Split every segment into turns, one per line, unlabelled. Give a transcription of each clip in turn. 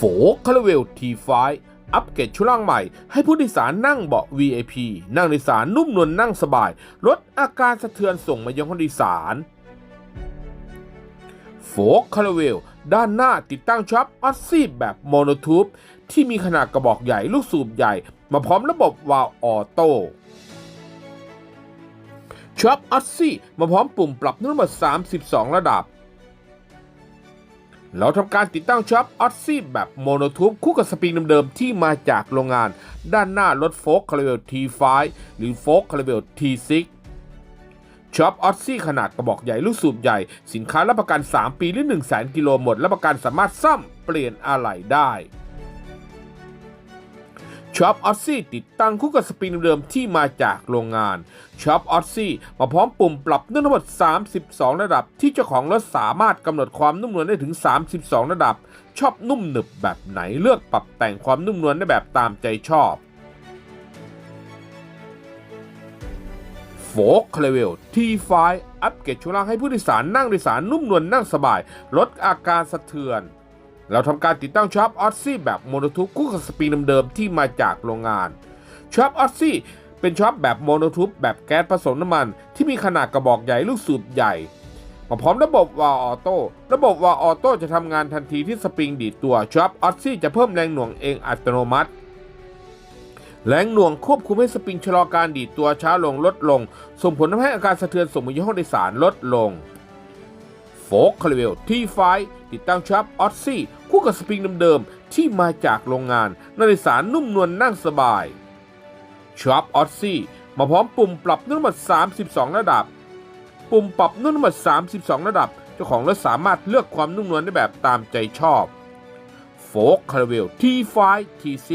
โฟคาราเวล T5 อัปเกรดชุดล่างใหม่ ให้ผู้โดยสารนั่งเบาะ VIP นั่งโดยสารนุ่มนวลนั่งสบาย ลดอาการสะเทือนส่งมายังผู้โดยสารโฟกคาราเวลด้านหน้าติดตั้งช็อปออสซี่แบบโมโนทูบที่มีขนาดกระบอกใหญ่ลูกสูบใหญ่ มาพร้อมระบบวาล์วออโต้ช็อปออสซี่มาพร้อมปุ่มปรับทั้งหมด32 ระดับ เราทำการติดตั้งช็อปออซซี่แบบโมโนทูบคู่กับสปริงเดิมๆที่มาจากโรงงาน ด้านหน้ารถโฟกคาราเวล T5 หรือโฟกคาราเวล T6 ช็อปออซซี่ขนาดกระบอกใหญ่ลูกสูบใหญ่ สินค้ารับประกัน 3 ปีหรือ 1 0 0 0 0 0กิโลหมดรับประกันสามารถซ่อมเปลี่ยนอะไหล่ได้ ช็อปออสซี่ติดตั้งคู่กับสปริงเดิมที่มาจากโรงงานช็อปออสซี่มาพร้อมปุ่มปรับนุ่มทั้งหมด 32 ระดับ ที่เจ้าของรถสามารถกำหนดความนุ่มนวลได้ถึง 32 ระดับ ชอบนุ่มหนึบแบบไหนเลือกปรับแต่งความนุ่มนวลได้แบบตามใจชอบโฟกคาราเวล T5 อัปเกรดช่วงล่างให้ผู้โดยสารนั่งโดยสารนุ่มนวลนั่งสบาย ลดอาการสะเทือน เราทำการติดตั้งช็อปออสซี่แบบโมโนทูบคู่กับสปริงเดิมๆที่มาจากโรงงานช็อปออสซี่เป็นช็อปแบบโมโนทูบแบบแก๊สผสมน้ำมัน ที่มีขนาดกระบอกใหญ่ลูกสูบใหญ่มาพร้อมระบบวาล์วออโต้ระบบวาล์วออโต้จะทำงานทันทีที่สปริงดีดตัวช็อปออสซี่จะเพิ่มแรงหน่วงเองอัตโนมัติแรงหน่วงควบคุมให้สปริงชะลอการดีดตัวช้าลงลดลง ส่งผลทำให้อาการสะเทือนส่งมายังห้องโดยสารลดลง โฟกคาราเวลที่ไฟติดตั้งชับออสซี่คู่กับสปริงเดิมๆ ที่มาจากโรงงานนักโดยสารนุ่มนวลนั่งสบายชับออสซี่มาพร้อมปุ่มปรับนุ่มทั้งหมด 32 ระดับ ปุ่มปรับนุ่มทั้งหมด 32 ระดับ เจ้าของรถสามารถเลือกความนุ่มนวลได้แบบตามใจชอบโฟกคาราเวล T5 T6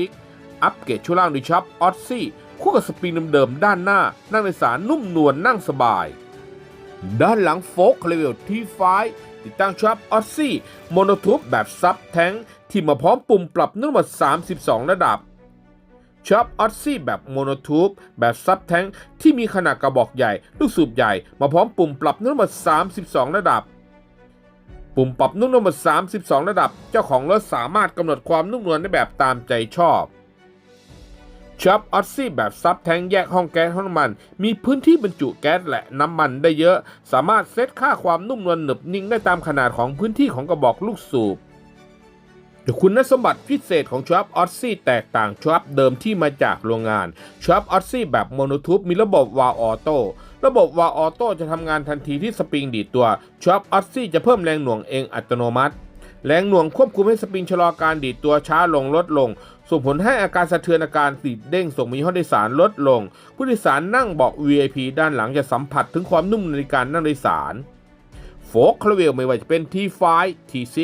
อัปเกรดช่วงล่างด้วยชับออสซี่คู่กับสปริงเดิมๆด้านหน้า นั่งโดยสารนุ่มนวลนั่งสบาย ด้านหลังโฟกเลเวลที่ไฟติดตั้งชับออสซี่โมโนทูบแบบซับแทงที่มาพร้อมปุ่มปรับทั้งหมด 32 ระดับชับออสซี่แบบโมโนทูบแบบซับแทงที่มีขนาดกระบอกใหญ่ ลูกสูบใหญ่ มาพร้อมปุ่มปรับทั้งหมด 32 ระดับ ปุ่มปรับนุ่มนวลหมด32 ระดับ เจ้าของรถสามารถกำหนดความนุ่มนวลได้แบบตามใจชอบ ช็อปออสซี่แบบซับแทงแยกห้องแก๊สห้องน้ำมัน มีพื้นที่บรรจุแก๊สและน้ำมันได้เยอะ สามารถเซตค่าความนุ่มนวลหนึบนิ่งได้ตามขนาดของพื้นที่ของกระบอกลูกสูบคุณสมบัติพิเศษของช็อปออสซี่แตกต่างช็อปเดิมที่มาจากโรงงานช็อปออสซี่แบบโมโนทูบมีระบบวาล์วออโต้ระบบวาล์วออโต้จะทำงานทันทีที่สปริงดีดตัวช็อปออสซี่จะเพิ่มแรงหน่วงเองอัตโนมัติ แรงหน่วงควบคุมให้สปริงชะลอการดีดตัวช้าลงลดลง ส่งผลให้อาการสะเทือนอาการติดเด้งส่งมายังห้องโดยสารลดลง ผู้โดยสารนั่งเบาะ VIP ด้านหลังจะสัมผัสถึงความนุ่มในการนั่งโดยสารโฟกคาเวลไม่ว่าจะเป็น T5 T6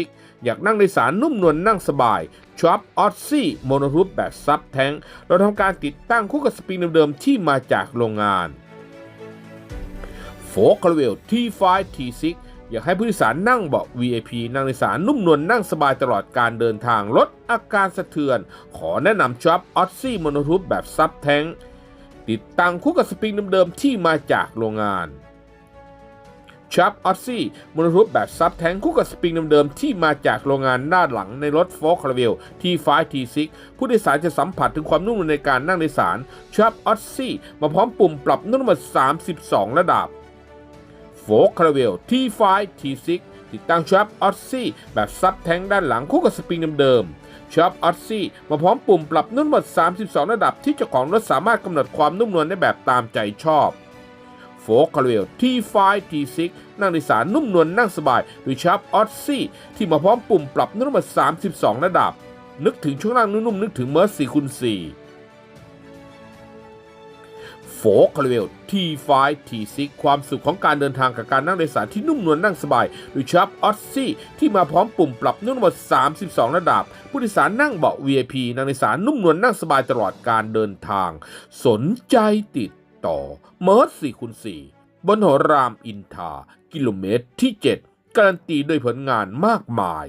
อยากนั่งโดยสารนุ่มนวลนั่งสบายช็อปออสซี่โมโนทูบแบบซับแทงเราทำการติดตั้งคู่กับสปริงเดิมๆที่มาจากโรงงานโฟกคาราเวล T5 T6 อยากให้ผู้โดยสารนั่งเบาะ VIP นั่งโดยสารนุ่มนวลนั่งสบายตลอดการเดินทางลดอาการสะเทือน ขอแนะนำช็อปออสซี่มโนทูบแบบซับแทงติดตั้งคู่กับสปริงเดิมๆที่มาจากโรงงานช็อปออสซี่มโนทูบแบบซับแทงคู่กับสปริงเดิมๆที่มาจากโรงงานด้านหลังในรถโฟล์คาราเวล T5 T6 ผู้โดยสารจะสัมผัสถึงความนุ่มนวลในการนั่งโดยสารช็อปออสซี่มาพร้อมปุ่มปรับนุ่มนวล32 ระดับ โฟกคาราเวล T5 T6 ติดตั้งช็อปออสซี่แบบซับแทงด้านหลังคู่กับสปริงเดิมๆช็อปออสซี่มาพร้อมปุ่มปรับนุ่มนวล32 ระดับที่เจ้าของรถสามารถกำหนดความนุ่มนวลได้แบบตามใจชอบโฟกคาราเวล T5 T6 นั่งโดยสารนุ่มนวลนั่งสบายโดยช็อปออสซี่ที่มาพร้อมปุ่มปรับนุ่มนวล32 ระดับ นึกถึงช่วงล่างนุ่มๆนึกถึงเมอร์4คูณ4 โฟกคาราเวล T5 T6 ความสุขของการเดินทางกับการนั่งโดยสารที่นุ่มนวลนั่งสบายโดยชับออสซี่ที่มาพร้อมปุ่มปรับนุ่มนวล32 ระดับ ผู้โดยสารนั่งเบาะ VIP นั่งโดยสารนุ่มนวลนั่งสบายตลอดการเดินทาง สนใจติดต่อเมิร์ด4คูณ4บนหอรามอินทา กิโลเมตรที่ 7 การันตีด้วยผลงานมากมาย